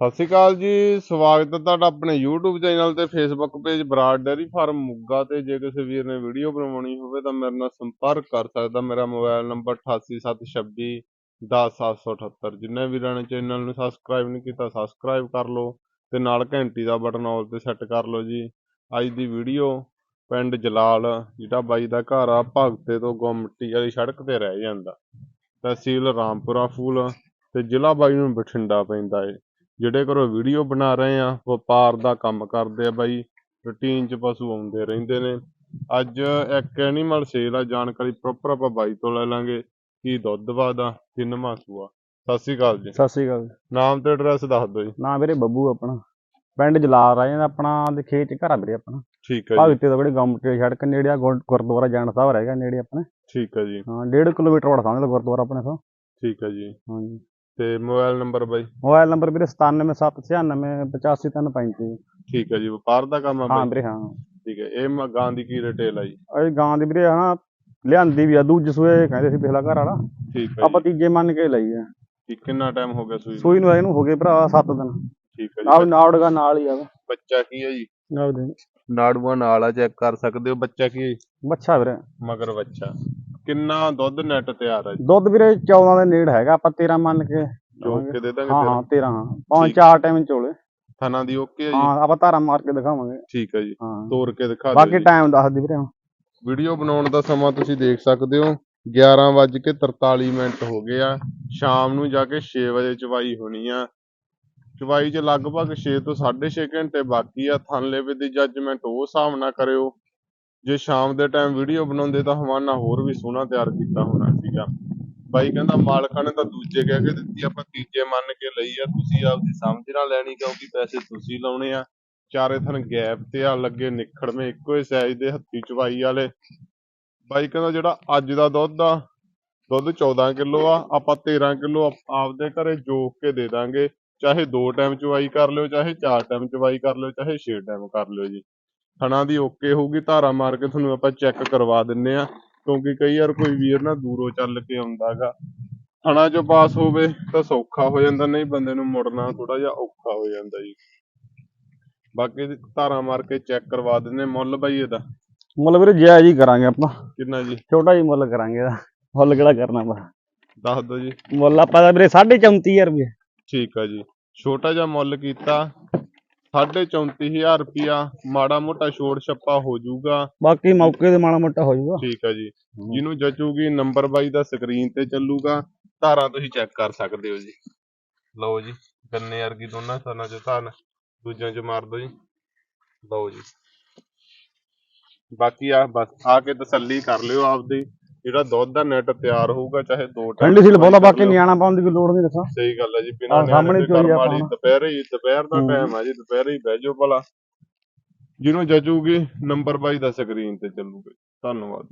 ਸਤਿ ਸ਼੍ਰੀ ਅਕਾਲ ਜੀ, ਸਵਾਗਤ ਹੈ ਤੁਹਾਡਾ ਆਪਣੇ YouTube ਚੈਨਲ ਤੇ Facebook page Brar dairy farm Mugga ਤੇ। ਜੇ ਕਿਸੇ ਵੀਰ ਨੇ ਵੀਡੀਓ ਬਣਵਾਉਣੀ ਹੋਵੇ ਤਾਂ ਮੇਰੇ ਨਾਲ ਸੰਪਰਕ ਕਰ ਸਕਦਾ। ਮੇਰਾ ਮੋਬਾਈਲ ਨੰਬਰ 8876 10778 ਜਿੰਨੇ ਵੀਰਾਂ ਨੇ ਚੈਨਲ ਨੂੰ ਸਬਸਕ੍ਰਾਈਬ ਨਹੀਂ ਕੀਤਾ ਸਬਸਕ੍ਰਾਈਬ ਕਰ ਲਓ ਤੇ ਨਾਲ ਘੰਟੀ ਦਾ ਬਟਨ ਆਲ ਤੇ ਸੈੱਟ ਕਰ ਲਓ ਜੀ। ਅੱਜ ਦੀ ਵੀਡੀਓ ਪਿੰਡ ਜਲਾਲ, ਜਿਹੜਾ ਬਾਈ ਦਾ ਘਰ ਆ, ਭਗਤੇ ਤੋਂ ਗੁੰਮਟੀ ਵਾਲੀ ਸੜਕ ਤੇ ਰਹਿ ਜਾਂਦਾ। ਤਹਿਸੀਲ ਰਾਮਪੁਰਾ ਫੂਲ ਤੇ ਜ਼ਿਲ੍ਹਾ ਬਾਈ ਨੂੰ ਬਠਿੰਡਾ ਪੈਂਦਾ ਏ। ਜਿਹੜੇ ਘਰੋਂ ਵੀਡੀਓ ਬਣਾ ਰਹੇ ਆ ਵਪਾਰ ਦਾ ਕੰਮ ਕਰਦੇ ਆ ਬਾਈ ਰੂਟੀਨ 'ਚ ਪਸ਼ੂ ਆਉਂਦੇ ਰਹਿੰਦੇ ਨੇ। ਅੱਜ ਇੱਕ ਐਨੀਮਲ ਸੇਲ ਆ ਜਾਣਕਾਰੀ ਪ੍ਰੋਪਰ ਆਪਾਂ ਬਾਈ ਤੋਂ ਲੈ ਲਾਂਗੇ ਕੀ ਦੁੱਧ ਵਾਦਾ ਕਿੰਨਵਾਂ ਸੂਆ ਸਤਿ ਸ਼੍ਰੀ ਅਕਾਲ ਜੀ। ਸਤਿ ਸ੍ਰੀ ਅਕਾਲ। ਨਾਮ ਤੇ ਐਡਰੈਸ ਦੱਸ ਦਿਓ ਜੀ। ਨਾ ਵੀਰੇ ਬੱਬੂ ਆਪਣਾ। ਪਿੰਡ ਜਲਾਲ ਆ ਜਾਂਦਾ ਆਪਣਾ ਦੇ ਖੇਤ ਚ ਘਰ ਆ ਵੀਰੇ ਆਪਣਾ। ਠੀਕ ਹੈ ਜੀ। ਭਗਤੇ ਤੋਂ ਬੜੀ ਗੰਮਟੇ ਸੜਕ ਨੇੜੇ ਆ ਗੁਰ- ਗੁਰਦੁਆਰਾ ਜਾਣ ਸਾਹਿਬ ਰਹਿ ਨੇੜੇ ਆਪਣੇ। ਠੀਕ ਹੈ ਜੀ। ਹਾਂ 1.5 ਕਿਲੋਮੀਟਰ ਵਾਲਾ ਸਮਝ ਲਓ ਗੁਰਦੁਆਰਾ ਆਪਣੇ ਤੋਂ। ਠੀਕ ਹੈ ਜੀ। ਹਾਂਜੀ। ਤੇ ਮੋਬਾਈਲ ਨੰਬਰ ਬਾਈ? ਮੋਬਾਈਲ ਨੰਬਰ ਵੀਰੇ 9779985335 ਠੀਕ ਹੈ ਜੀ ਵਪਾਰ ਦਾ ਕੰਮ ਆ ਹਾਂ ਵੀਰੇ ਹਾਂ। ਠੀਕ ਹੈ ਇਹ ਮ- ਗਾਂ ਦੀ ਕੀ ਰਿਟੇਲ ਆ ਜੀ? ਇਹ ਗਾਂ ਦੀ ਵੀਰੇ ਹਨਾ ਲਿਆਂਦੀ ਵੀ ਆ ਦੂਜੇ ਸੂਏ ਕਹਿੰਦੇ ਸੀ ਪਿਛਲਾ ਘਰ ਵਾਲਾ। ਠੀਕ ਹੈ ਆਪਾਂ ਜੀ ਤੀਜੇ ਮੰਨ ਕੇ ਲਈ ਆ। ਕੀ- ਕਿੰਨਾ ਟਾਈਮ ਹੋ ਗਿਆ ਸੂਈ ਨੂੰ? ਸੂਈ ਨੂੰ ਇਹਨੂੰ ਹੋ ਗਏ ਭਰਾ 7 ਦਿਨ। ਠੀਕ ਹੈ ਨਾਲ ਜੀ ਨਾੜਗਾ ਨਾਲ ਹੀ ਆ। ਬੱਚਾ ਕੀ ਹੈ ਜੀ? ਨਾਲ। ਦੇ ਨਾੜੂਆਂ ਨਾਲ ਆ ਚੈੱਕ ਕਰ ਸਕਦੇ ਹੋ ਬੱਚਾ ਕੀ ਹੈ ਜੀ? ਬੱਚਾ ਵੀਰੇ। ਮਗਰ ਬੱਚਾ। ਕਿੰਨਾ ਦੁੱਧ ਨੈਟ ਤਿਆਰ ਹੈ ਜੀ? ਦੁੱਧ ਵੀਰੇ 14 ਦੇ ਨੇੜ ਹੈਗਾ ਆਪਾਂ 13 ਮੰਨ ਕੇ ਜੋ ਕੇ ਦੇ ਦਾਂਗੇ ਹਾਂ? ਹਾਂ 13 ਹਾਂ। ਪੰਜ ਠੀਕ। ਚਾਰ ਟਾਈਮ ਚੋਲੇ ਥਣਾ ਦੀ ਓਕੇ ਹੈ ਜੀ। ਹਾਂ ਆਪਾਂ ਧਾਰਾ ਮਾਰ ਕੇ ਦਿਖਾਵਾਂਗੇ। ਠੀਕ ਹੈ ਜੀ। ਹਾਂ। ਕੇ ਦਿਖਾ ਦਿਓ ਬਾਕੀ ਜੀ। ਟਾਈਮ ਦੱਸ ਦੀ ਵੀਰੇ ਹੁਣ। ਵੀਡੀਓ ਬਣਾਉਣ ਦਾ ਸਮਾਂ ਤੁਸੀਂ ਦੇਖ ਸਕਦੇ ਹੋ। 11:43 ਮਿੰਟ ਹੋ ਗਏ ਆ। ਸ਼ਾਮ ਨੂੰ ਜਾ ਕੇ 6 ਵਜੇ ਚਵਾਈ ਹੋਣੀ ਆ। ਚਵਾਈ 'ਚ ਲਗਭਗ 6 ਤੋਂ 6.5 ਘੰਟੇ ਬਾਕੀ ਆ। ਥਨਲੇਵੇ ਦੀ ਜੱਜਮੈਂਟ ਉਹ ਹਿਸਾਬ ਨਾਲ ਕਰਿਓ। ਜੇ ਸ਼ਾਮ ਦੇ ਟਾਈਮ ਵੀਡੀਓ ਬਣਾਉਂਦੇ ਤਾਂ ਹਵਾਨਾ ਹੋਰ ਵੀ ਸੋਹਣਾ ਤਿਆਰ ਕੀਤਾ ਹੋਣਾ ਸੀਗਾ। ਬਾਈ ਕਹਿੰਦਾ, ਮਾਲਕਾਂ ਨੇ ਤਾਂ ਦੂਜੇ ਕਹਿ ਕੇ ਦਿੱਤੀ, ਆਪਾਂ ਤੀਜੇ ਮੰਨ ਕੇ ਲਈ ਆ, ਤੁਸੀਂ ਆਪਦੀ ਸਮਝ ਨਾਲ ਲੈਣੀ, ਕਿਉਂਕਿ ਪੈਸੇ ਤੁਸੀਂ ਲਾਉਣੇ ਆ। ਚਾਰੇ ਥਣ ਗੈਪ ਤੇ ਆ, ਲੱਗੇ ਨਿਖੜਵੇਂ ਇੱਕੋ ਹੀ ਸਾਈਜ਼ ਦੇ ਹੱਥੀ ਚਵਾਈ ਵਾਲੇ। ਬਾਈ ਕਹਿੰਦਾ, ਜਿਹੜਾ ਅੱਜ ਦਾ ਦੁੱਧ ਆ, ਦੁੱਧ 14 ਕਿਲੋ ਆ, ਆਪਾਂ 13 ਕਿਲੋ ਆਪਦੇ ਘਰੇ ਜੋਕ ਕੇ ਦੇ ਦਾਂਗੇ। ਚਾਹੇ ਦੋ ਟਾਈਮ ਚਵਾਈ ਕਰ ਲਿਓ, ਚਾਹੇ ਚਾਰ ਟਾਈਮ ਚਵਾਈ ਕਰ ਲਿਓ, ਚਾਹੇ ਛੇ ਟਾਈਮ ਕਰ ਲਿਓ ਜੀ। ਥਣਾ ਦੀ ਓਕੇ ਹੋਊਗੀ ਧਾਰਾ ਮਾਰ ਕੇ ਤੁਹਾਨੂੰ ਆਪਾਂ ਚੈੱਕ ਕਰਵਾ ਦਿੰਨੇ ਆ। ਕਿਉਂਕਿ ਕਈ ਵਾਰ ਕੋਈ ਵੀਰ ਨਾ ਦੂਰੋਂ ਚੱਲ ਕੇ ਆਉਂਦਾਗਾ ਥਣਾ ਚੋਂ ਪਾਸ ਹੋਵੇ ਤਾਂ ਸੌਖਾ ਹੋ ਜਾਂਦਾ ਨਹੀਂ ਬੰਦੇ ਨੂੰ ਮੁੜਨਾ ਥੋੜਾ ਜਿਹਾ ਔਖਾ ਹੋ ਜਾਂਦਾ ਜੀ। ਬਾਕੀ ਦੀ ਧਾਰਾ ਮਾਰ ਕੇ ਚੈੱਕ ਕਰਵਾ ਦਿੰਨੇ ਮੁੱਲ ਬਾਈ ਇਹਦਾ? ਮੁੱਲ ਵੀਰੇ ਜਾਇਜ਼ ਹੀ ਕਰਾਂਗੇ ਆਪਾਂ। ਕਿੰਨਾ ਜੀ? ਛੋਟਾ ਹੀ ਮੁੱਲ ਕਰਾਂਗੇ ਇਹਦਾ। ਮੁੱਲ ਕਿਹੜਾ ਕਰਨਾ ਬਾ ਦੱਸ ਦਿਓ ਜੀ। ਮੁੱਲ ਆਪਾਂ ਦਾ ਵੀਰੇ 34000 ਰੁਪਏ। ਠੀਕ ਆ ਜੀ। ਛੋਟਾ ਜਿਹਾ ਮੁੱਲ ਕੀਤਾ। ਸਾਢੇ 34000 ਰੁਪਿਆ ਮਾੜਾ ਮੋਟਾ ਛੋੜ ਛੱਪਾ ਹੋ ਜਾਊਗਾ। ਬਾਕੀ ਮੌਕੇ ਤੇ ਮਾੜਾ ਮੋਟਾ ਹੋ ਜਾਊਗਾ। ਠੀਕ ਆ ਜੀ। ਜਿਹਨੂੰ ਜਚੂਗੀ ਨੰਬਰ ਬਾਈ ਦਾ ਸਕਰੀਨ ਤੇ ਚੱਲੂਗਾ। ਧਾਰਾਂ ਤੁਸੀਂ ਚੈੱਕ ਕਰ ਸਕਦੇ ਹੋ ਜੀ। ਲਓ ਜੀ ਗੰਨੇ ਵਰਗੀ ਦੋਨਾਂ ਸਾਨਾਂ ਚ ਧਾਨ ਦੂਜਿਆਂ ਚ ਮਾਰ ਦਿਓ ਜੀ। ਲਓ ਜੀ। ਬਾਕੀ ਆ ਬਸ ਆ ਕੇ ਤਸੱਲੀ ਕਰ ਲਿਓ ਆਪਦੀ। ਜਿਹੜਾ ਦੁੱਧ ਦਾ ਨੈਟ ਤਿਆਰ ਹੋਊਗਾ ਚਾਹੇ ਦੋ time ਠੰਡੀ ਸੀਲ ਬੋਲਾ ਬਾਕੀ। ਨਿਆਣਾ ਪਾਉਣ ਦੀ ਕੋਈ ਲੋੜ ਨਹੀਂ ਦੱਸਾਂ ਸਹੀ ਗੱਲ ਹੈ ਜੀ ਬਿਨਾਂ ਸਾਹਮਣੇ ਨਿਆਣੇ ਦੇ ਚੋਈ ਕਰਮ ਆਪਾਂ ਵਾਲੀ ਹੁਣ। ਦੁਪਹਿਰੇ ਹੀ ਦੁਪਹਿਰ ਦਾ ਹੂੰ। ਟਾਈਮ ਆ ਜੀ ਦੁਪਹਿਰੇ ਹੀ ਬਹਿ ਜਾਓ ਭਲਾ ਜਿਹਨੂੰ ਜਚੂਗੀ ਨੰਬਰ ਬਾਈ ਦਾ ਸਕਰੀਨ ਤੇ ਚੱਲੂਗਾ ਧੰਨਵਾਦ